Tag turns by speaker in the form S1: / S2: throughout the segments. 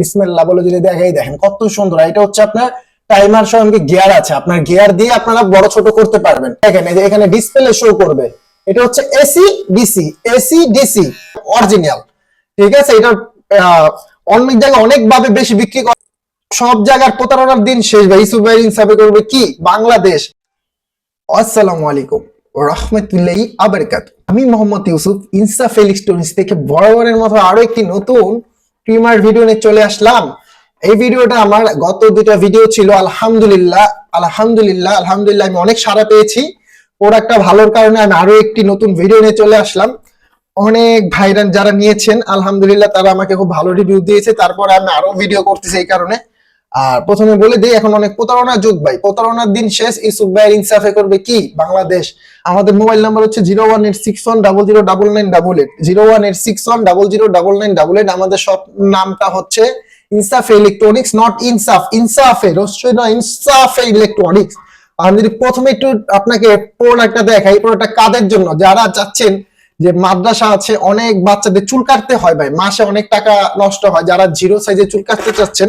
S1: বিসমিল্লাহ বলে যদি দেখাই দেখেন, কত সুন্দর। এটা হচ্ছে আপনার টাইমার সঙ্গে গিয়ার আছে? আপনার গিয়ার দিয়ে আপনারা বড় ছোট করতে পারবেন। দেখেন, এই যে এখানে ডিসপ্লে শো করবে। এটা হচ্ছে AC DC AC DC, original. ঠিক আছে? এটা অনেক জায়গায় অনেক ভাবে বেশি বিক্রি করে সব জায়গার প্রতারণার দিন শেষ ভাই। ইসু ভাই ইনসাফে করবে কি? বাংলাদেশ। আসসালামু আলাইকুম রহমতুল্লাহি আবরকাত। আমি মোহাম্মদ ইউসুফ ইনসা ফেলিক্স স্টোরিজ থেকে বরাবরের মতো আরও একটি নতুন প্রিমার ভিডিও নিয়ে চলে আসলাম। এই ভিডিওটা আমার গত দুটা ভিডিও ছিল, আলহামদুলিল্লাহ আলহামদুলিল্লাহ আলহামদুলিল্লাহ আমি অনেক সারা পেয়েছি। প্রোডাক্টটা ভালোর কারণে আমি আরও একটি নতুন ভিডিও নিয়ে চলে আসলাম। অনেক ভাইরান যারা নিয়েছেন, আলহামদুলিল্লাহ তারা আমাকে খুব ভালো রিভিউ দিয়েছে। তারপরে আমি আরও ভিডিও করতেছি এই কারণে। আর প্রথমে বলে দিই, এখন অনেক প্রতারণা যুগ ভাই। প্রতারণার দিন শেষ ইসুফ ভাইয়ের ইনসাফে করবে কি? বাংলাদেশ। আমাদের মোবাইল নাম্বার হচ্ছে zero one eight six one double zero double nine double eight. Zero one eight six one double zero double nine double eight. আমাদের সব নামটা হচ্ছে ইনসাফ ইলেকট্রনিক্স নট ইনসাফ। ইনসাফে রস্যই না ইনসাফে ইলেকট্রনিক্স। আমি যদি প্রথমে একটু আপনাকে প্রোডাক্টটা দেখাই প্রোডাক্টটা কাদের জন্য? যারা চাচ্ছেন যে মাদ্রাসা আছে, অনেক বাচ্চাদের চুল কাটতে হয় ভাই। মাসে অনেক টাকা নষ্ট হয়। যারা জিরো সাইজে চুল কাটতে চাচ্ছেন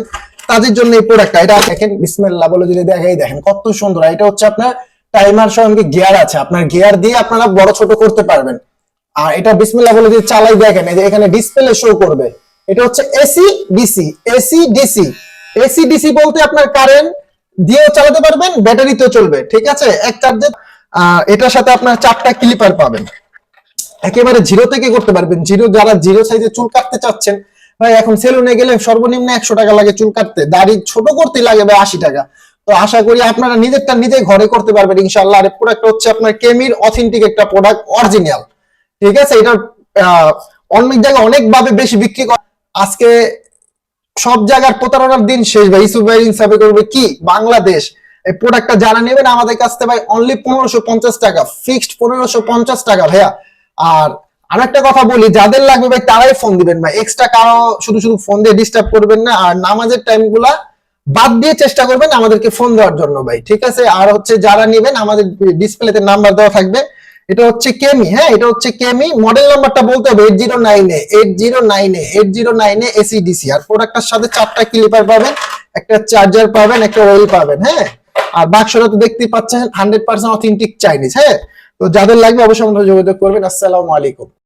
S1: তাদের জন্য এই প্রোডাক্টটা এটা দেখেন, বিসমিল্লাহ বলে যদি দেখাই দেখেন কত সুন্দর। এটা হচ্ছে আপনার টাইমার সঙ্গে গিয়ার আছে। আপনার গিয়ার দিয়ে আপনারা বড় ছোট করতে পারবেন। আর এটা বিসমিল্লাহ বলে যদি চালাই দেখেন, এই যে এখানে ডিসপ্লে শো করবে। এটা হচ্ছে AC DC AC DC AC DC বলতে আপনার কারেন্ট দিয়েও চালাতে পারবেন ব্যাটারিতেও চলবে। ঠিক আছে? এক চার্জে এটার সাথে আপনার চারটা ক্লিপার পাবেন। একেবারে জিরো থেকে করতে পারবেন। জিরো যারা জিরো সাইজে চুল কাটতে চাচ্ছেন ভাই, এখন সেলুনে গেলে সর্বনিম্ন একশো টাকা লাগে চুল কাটতে। দাড়ি ছোট করতে লাগে ভাই আশি টাকা। তো আশা করি আপনারা নিজেরটা নিজে ঘরে করতে পারবেন ইনশাল্লাহ আর প্রোডাক্ট হচ্ছে আপনার কেমির অথেন্টিক একটা প্রোডাক্ট অরিজিনাল ঠিক আছে? এটা অনেক জায়গায় অনেক ভাবে বেশি বিক্রি করে আজকে সব জায়গার প্রতারণার দিন শেষ ভাই। ইসু ভাই ইনসাফে করবে কি? বাংলাদেশ। এই প্রোডাক্টটা যারা নেবেন আমাদের কাছ থেকে ভাই অনলি পনেরোশো পঞ্চাশ টাকা ফিক্সড পনেরোশো পঞ্চাশ টাকা ভাইয়া। আর আরেকটা কথা বলি, যাদের লাগবে ভাই তারাই ফোন দিবেন ভাই। এক্সট্রা কারও শুধু শুধু ফোন দিয়ে ডিস্টার্ব করবেন না, আর নামাজের টাইমগুলা বাদ দিয়ে চেষ্টা করবেন আমাদেরকে ফোন দেওয়ার জন্য ভাই, ঠিক আছে? আর হচ্ছে যারা নেবেন, আমাদের ডিসপ্লেতে নাম্বার দেওয়া থাকবে। এটা হচ্ছে কেমি হ্যাঁ? এটা হচ্ছে কেমি মডেল নাম্বারটা বলতে হবে eight zero nine eight zero nine eight zero nine AC DC আর প্রোডাক্টটার সাথে চারটা ক্লিপার পাবেন, একটা চার্জার পাবেন, একটা ওয়েল পাবেন হ্যাঁ? আর বাক্সটা তো দেখতেই পাচ্ছেন হান্ড্রেড পার্সেন্ট অথেন্টিক চাইনিজ হ্যাঁ? তো যাদের লাগবে অবশ্যই আমরা যোগাযোগ করবেন। আসসালামু আলাইকুম।